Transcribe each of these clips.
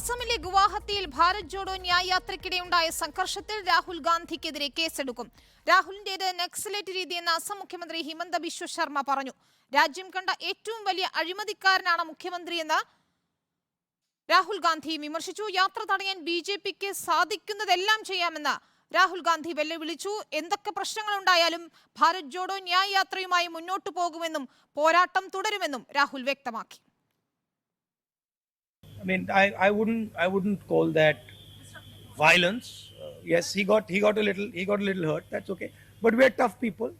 അസമിലെ ഗുവാഹത്തിയിൽ ഭാരത് ജോഡോ ന്യായ യാത്രയ്ക്കിടെയുണ്ടായ സംഘർഷത്തിൽ രാഹുൽ ഗാന്ധിക്കെതിരെ കേസെടുക്കും. രാഹുലിന്റേത് നക്സലേറ്റ് രീതിയെന്ന് അസം മുഖ്യമന്ത്രി ഹിമന്ത ബിശ്വ ശർമ്മ പറഞ്ഞു. രാജ്യം കണ്ട ഏറ്റവും വലിയ അഴിമതിക്കാരനാണ് മുഖ്യമന്ത്രിയെന്ന് രാഹുൽ ഗാന്ധി വിമർശിച്ചു. യാത്ര തടയാൻ ബി ജെ പിക്ക് സാധിക്കുന്നതെല്ലാം ചെയ്യാമെന്ന് രാഹുൽ ഗാന്ധി വെല്ലുവിളിച്ചു. എന്തൊക്കെ പ്രശ്നങ്ങൾ ഉണ്ടായാലും ഭാരത് ജോഡോ ന്യായ യാത്രയുമായി മുന്നോട്ടു പോകുമെന്നും പോരാട്ടം തുടരുമെന്നും രാഹുൽ വ്യക്തമാക്കി. I mean, I, I wouldn't I wouldn't call that violence. Uh, yes, he got he got a little he got a little hurt. That's okay. But we're tough people.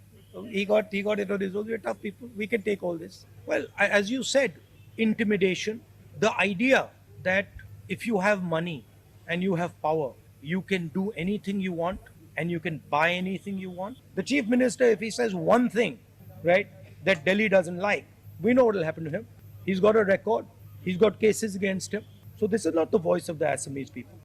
He got he got it on his own. We're tough people. We can take all this. Well, as you said, intimidation. The idea that if you have money and you have power, you can do anything you want and you can buy anything you want. The chief minister, if he says one thing, right, that Delhi doesn't like, we know what will happen to him. He's got a record. He's got cases against him. So this is not the voice of the Assamese people.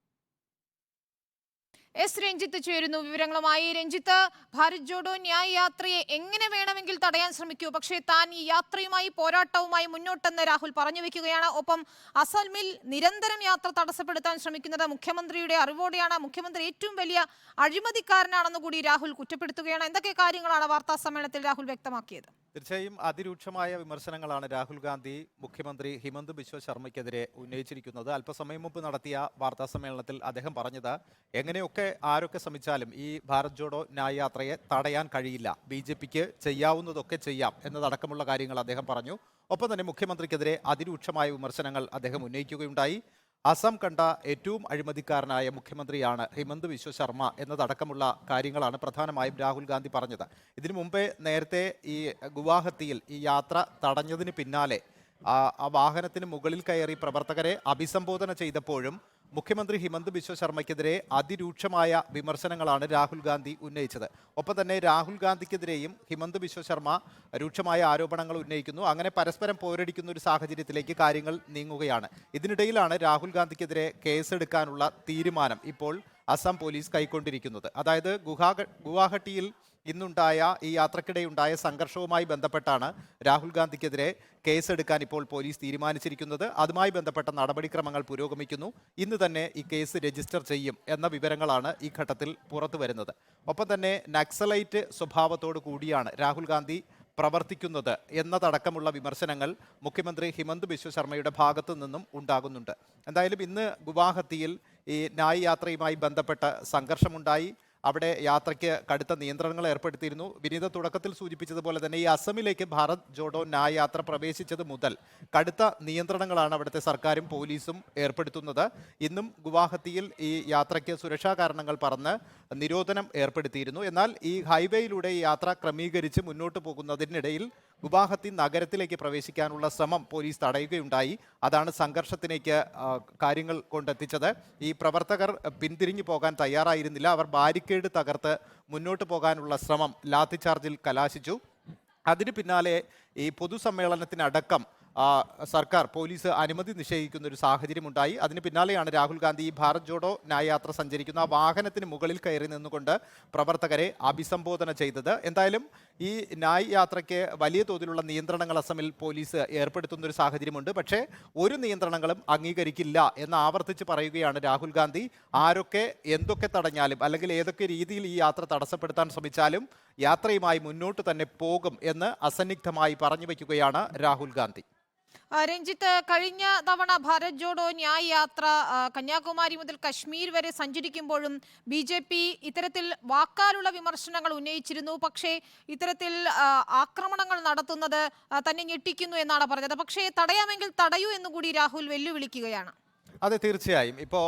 S Ranjith ചേരുന്നു. വിവരങ്ങളുമായി രഞ്ജിത്ത് ഭാരത് ജോഡോ ന്യായ യാത്രയെ എങ്ങനെ വേണമെങ്കിൽ തടയാൻ ശ്രമിക്കൂ? പക്ഷേ താൻ ഈ യാത്രയുമായി പോരാട്ടവുമായി മുന്നോട്ടെന്ന് രാഹുൽ പറഞ്ഞു വെക്കുകയാണ്. ഒപ്പം അസമിൽ നിരന്തരം യാത്ര തടസ്സപ്പെടുത്താൻ ശ്രമിക്കുന്നത് മുഖ്യമന്ത്രിയുടെ അറിവോടെയാണ്. മുഖ്യമന്ത്രി ഏറ്റവും വലിയ അഴിമതിക്കാരനാണെന്ന് കൂടി രാഹുൽ കുറ്റപ്പെടുത്തുകയാണ്. എന്തൊക്കെ കാര്യങ്ങളാണ് വാർത്താ സമ്മേളനത്തിൽ രാഹുൽ വ്യക്തമാക്കിയത്? തീർച്ചയായും അതിരൂക്ഷമായ വിമർശനങ്ങളാണ് രാഹുൽ ഗാന്ധി മുഖ്യമന്ത്രി ഹിമന്ത് ബിശ്വ ശർമ്മയ്ക്കെതിരെ ഉന്നയിച്ചിരിക്കുന്നത്. അല്പസമയം മുമ്പ് നടത്തിയ വാർത്താ സമ്മേളനത്തിൽ അദ്ദേഹം പറഞ്ഞത് എങ്ങനെയൊക്കെ ആരൊക്കെ ശ്രമിച്ചാലും ഈ ഭാരത് ജോഡോ ന്യായ യാത്രയെ തടയാൻ കഴിയില്ല. ബി ജെ പിക്ക് ചെയ്യാവുന്നതൊക്കെ ചെയ്യാം എന്നതടക്കമുള്ള കാര്യങ്ങൾ അദ്ദേഹം പറഞ്ഞു. ഒപ്പം തന്നെ മുഖ്യമന്ത്രിക്കെതിരെ അതിരൂക്ഷമായ വിമർശനങ്ങൾ അദ്ദേഹം ഉന്നയിക്കുകയുണ്ടായി. അസം കണ്ട ഏറ്റവും അഴിമതിക്കാരനായ മുഖ്യമന്ത്രിയാണ് ഹിമന്ത് വിശ്വ ശർമ്മ എന്നതടക്കമുള്ള കാര്യങ്ങളാണ് പ്രധാനമായും രാഹുൽ ഗാന്ധി പറഞ്ഞത്. ഇതിനു മുമ്പേ നേരത്തെ ഈ ഗുവാഹത്തിയിൽ ഈ യാത്ര തടഞ്ഞതിന് പിന്നാലെ ആ വാഹനത്തിന് മുകളിൽ കയറി പ്രവർത്തകരെ അഭിസംബോധന ചെയ്തപ്പോഴും മുഖ്യമന്ത്രി ഹിമന്ത് ബിശ്വ ശർമ്മയ്ക്കെതിരെ അതിരൂക്ഷമായ വിമർശനങ്ങളാണ് രാഹുൽ ഗാന്ധി ഉന്നയിച്ചത്. ഒപ്പം തന്നെ രാഹുൽ ഗാന്ധിക്കെതിരെയും ഹിമന്ത് ബിശ്വ ശർമ്മ രൂക്ഷമായ ആരോപണങ്ങൾ ഉന്നയിക്കുന്നു. അങ്ങനെ പരസ്പരം പോരടിക്കുന്ന ഒരു സാഹചര്യത്തിലേക്ക് കാര്യങ്ങൾ നീങ്ങുകയാണ്. ഇതിനിടയിലാണ് രാഹുൽ ഗാന്ധിക്കെതിരെ കേസെടുക്കാനുള്ള തീരുമാനം ഇപ്പോൾ അസം പോലീസ് കൈക്കൊണ്ടിരിക്കുന്നത്. അതായത് ഗുഹാഗ ഗുവാഹട്ടിയിൽ ഇന്നുണ്ടായ ഈ യാത്രക്കിടെയുണ്ടായ സംഘർഷവുമായി ബന്ധപ്പെട്ടാണ് രാഹുൽ ഗാന്ധിക്കെതിരെ കേസെടുക്കാൻ ഇപ്പോൾ പോലീസ് തീരുമാനിച്ചിരിക്കുന്നത്. അതുമായി ബന്ധപ്പെട്ട നടപടിക്രമങ്ങൾ പുരോഗമിക്കുന്നു. ഇന്ന് തന്നെ ഈ കേസ് രജിസ്റ്റർ ചെയ്യും എന്ന വിവരങ്ങളാണ് ഈ ഘട്ടത്തിൽ പുറത്തു വരുന്നത്. ഒപ്പം തന്നെ നക്സലൈറ്റ് സ്വഭാവത്തോടു കൂടിയാണ് രാഹുൽ ഗാന്ധി പ്രവർത്തിക്കുന്നത് എന്നതടക്കമുള്ള വിമർശനങ്ങൾ മുഖ്യമന്ത്രി ഹിമന്ത് ബിശ്വ ശർമ്മയുടെ ഭാഗത്തു നിന്നും ഉണ്ടാകുന്നുണ്ട്. എന്തായാലും ഇന്ന് ഗുവാഹത്തിയിൽ ഈ ന്യായ് യാത്രയുമായി ബന്ധപ്പെട്ട സംഘർഷമുണ്ടായി. അവിടെ യാത്രയ്ക്ക് കടുത്ത നിയന്ത്രണങ്ങൾ ഏർപ്പെടുത്തിയിരുന്നു. വിനീത തുടക്കത്തിൽ സൂചിപ്പിച്ചതുപോലെ തന്നെ ഈ അസമിലേക്ക് ഭാരത് ജോഡോ നായ യാത്ര പ്രവേശിച്ചത് മുതൽ കടുത്ത നിയന്ത്രണങ്ങളാണ് അവിടുത്തെ സർക്കാരും പോലീസും ഏർപ്പെടുത്തുന്നത്. ഇന്നും ഗുവാഹത്തിയിൽ ഈ യാത്രയ്ക്ക് സുരക്ഷാ കാരണങ്ങൾ പറഞ്ഞ് നിരോധനം ഏർപ്പെടുത്തിയിരുന്നു. എന്നാൽ ഈ ഹൈവേയിലൂടെ യാത്ര ക്രമീകരിച്ച് മുന്നോട്ട് പോകുന്നതിനിടയിൽ ഗുവാഹത്തി നഗരത്തിലേക്ക് പ്രവേശിക്കാനുള്ള ശ്രമം പോലീസ് തടയുകയുണ്ടായി. അതാണ് സംഘർഷത്തിലേക്ക് കാര്യങ്ങൾ കൊണ്ടെത്തിച്ചത്. ഈ പ്രവർത്തകർ പിന്തിരിഞ്ഞു പോകാൻ തയ്യാറായിരുന്നില്ല. അവർ ബാരിക്കേഡ് തകർത്ത് മുന്നോട്ട് പോകാനുള്ള ശ്രമം ലാത്തിചാർജിൽ കലാശിച്ചു. അതിന് പിന്നാലെ ഈ പൊതുസമ്മേളനത്തിനടക്കം സർക്കാർ പോലീസ് അനുമതി നിഷേധിക്കുന്ന ഒരു സാഹചര്യമുണ്ടായി. അതിന് പിന്നാലെയാണ് രാഹുൽ ഗാന്ധി ഭാരത് ജോഡോ ന്യായയാത്ര സഞ്ചരിക്കുന്ന വാഹനത്തിന് മുകളിൽ കയറി നിന്നുകൊണ്ട് പ്രവർത്തകരെ അഭിസംബോധന ചെയ്തത്. എന്തായാലും ഈ ന്യായ് യാത്രയ്ക്ക് വലിയ തോതിലുള്ള നിയന്ത്രണങ്ങൾ അസമിൽ പോലീസ് ഏർപ്പെടുത്തുന്ന ഒരു സാഹചര്യമുണ്ട്. പക്ഷേ ഒരു നിയന്ത്രണങ്ങളും അംഗീകരിക്കില്ല എന്ന് ആവർത്തിച്ച് പറയുകയാണ് രാഹുൽ ഗാന്ധി. ആരൊക്കെ എന്തൊക്കെ തടഞ്ഞാലും അല്ലെങ്കിൽ ഏതൊക്കെ രീതിയിൽ ഈ യാത്ര തടസ്സപ്പെടുത്താൻ ശ്രമിച്ചാലും യാത്രയുമായി മുന്നോട്ട് തന്നെ പോകും എന്ന് അസന്നിഗ്ധമായി പറഞ്ഞു വയ്ക്കുകയാണ് രാഹുൽ ഗാന്ധി. രഞ്ജിത്ത് കഴിഞ്ഞ തവണ ഭാരത് ജോഡോ ന്യായ് യാത്ര കന്യാകുമാരി മുതൽ കശ്മീർ വരെ സഞ്ചരിക്കുമ്പോഴും ബി ജെ പി ഇത്തരത്തിൽ വാക്കാലുള്ള വിമർശനങ്ങൾ ഉന്നയിച്ചിരുന്നു. പക്ഷേ ഇത്തരത്തിൽ ആക്രമണങ്ങൾ നടത്തുന്നത് തന്നെ ഞെട്ടിക്കുന്നു എന്നാണ് പറഞ്ഞത്. പക്ഷേ തടയാമെങ്കിൽ തടയൂ എന്നുകൂടി രാഹുൽ വെല്ലുവിളിക്കുകയാണ്. അതെ തീർച്ചയായും. ഇപ്പോൾ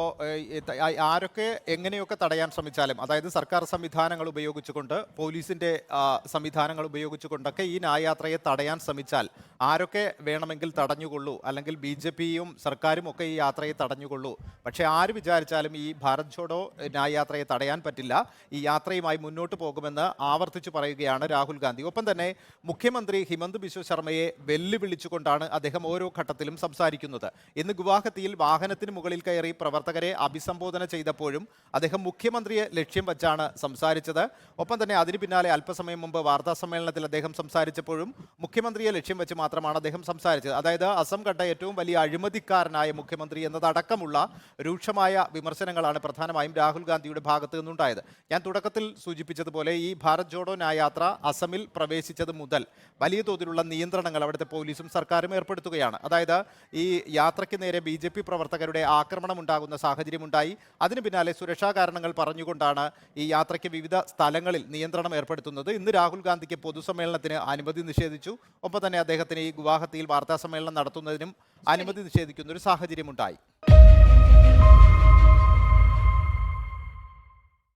ആരൊക്കെ എങ്ങനെയൊക്കെ തടയാൻ ശ്രമിച്ചാലും അതായത് സർക്കാർ സംവിധാനങ്ങൾ ഉപയോഗിച്ചുകൊണ്ട് പോലീസിന്റെ സംവിധാനങ്ങൾ ഉപയോഗിച്ചുകൊണ്ടൊക്കെ ഈ ന്യായയാത്രയെ തടയാൻ ശ്രമിച്ചാൽ ആരൊക്കെ വേണമെങ്കിൽ തടഞ്ഞുകൊള്ളൂ അല്ലെങ്കിൽ ബി ജെ പിയും സർക്കാരും ഒക്കെ ഈ യാത്രയെ തടഞ്ഞുകൊള്ളൂ. പക്ഷേ ആര് വിചാരിച്ചാലും ഈ ഭാരത് ജോഡോ ന്യായയാത്രയെ തടയാൻ പറ്റില്ല. ഈ യാത്രയുമായി മുന്നോട്ട് പോകുമെന്ന് ആവർത്തിച്ചു പറയുകയാണ് രാഹുൽ ഗാന്ധി. ഒപ്പം തന്നെ മുഖ്യമന്ത്രി ഹിമന്ത് ബിശ്വ ശർമ്മയെ വെല്ലുവിളിച്ചുകൊണ്ടാണ് അദ്ദേഹം ഓരോ ഘട്ടത്തിലും സംസാരിക്കുന്നത്. ഇന്ന് ഗുവാഹത്തിയിൽ വാഹന വാഹനത്തിന് മുകളിൽ കയറി പ്രവർത്തകരെ അഭിസംബോധന ചെയ്തപ്പോഴും അദ്ദേഹം മുഖ്യമന്ത്രിയെ ലക്ഷ്യം വച്ചാണ് സംസാരിച്ചത്. ഒപ്പം തന്നെ അതിന് പിന്നാലെ അല്പസമയം മുമ്പ് വാർത്താ സമ്മേളനത്തിൽ അദ്ദേഹം സംസാരിച്ചപ്പോഴും മുഖ്യമന്ത്രിയെ ലക്ഷ്യം വെച്ച് മാത്രമാണ് അദ്ദേഹം സംസാരിച്ചത്. അതായത് അസം കണ്ട ഏറ്റവും വലിയ അഴിമതിക്കാരനായ മുഖ്യമന്ത്രി എന്നതടക്കമുള്ള രൂക്ഷമായ വിമർശനങ്ങളാണ് പ്രധാനമായും രാഹുൽ ഗാന്ധിയുടെ ഭാഗത്ത് നിന്നുണ്ടായത്. ഞാൻ തുടക്കത്തിൽ സൂചിപ്പിച്ചതുപോലെ ഈ ഭാരത് ജോഡോ ന്യായയാത്ര അസമിൽ പ്രവേശിച്ചത് മുതൽ വലിയ തോതിലുള്ള നിയന്ത്രണങ്ങൾ അവിടുത്തെ പോലീസും സർക്കാരും ഏർപ്പെടുത്തുകയാണ്. അതായത് ഈ യാത്രയ്ക്ക് നേരെ ബി ജെ പി ആക്രമണം ഉണ്ടാകുന്ന സാഹചര്യമുണ്ടായി. അതിന് പിന്നാലെ സുരക്ഷാ കാരണങ്ങൾ പറഞ്ഞുകൊണ്ടാണ് ഈ യാത്രയ്ക്ക് വിവിധ സ്ഥലങ്ങളിൽ നിയന്ത്രണം ഏർപ്പെടുത്തുന്നത്. ഇന്ന് രാഹുൽ ഗാന്ധിക്ക് പൊതുസമ്മേളനത്തിന് അനുമതി നിഷേധിച്ചു. ഒപ്പം തന്നെ അദ്ദേഹത്തിന് ഈ ഗുവാഹത്തിയിൽ വാർത്താ സമ്മേളനം നടത്തുന്നതിനും അനുമതി നിഷേധിക്കുന്ന ഒരു സാഹചര്യമുണ്ടായി.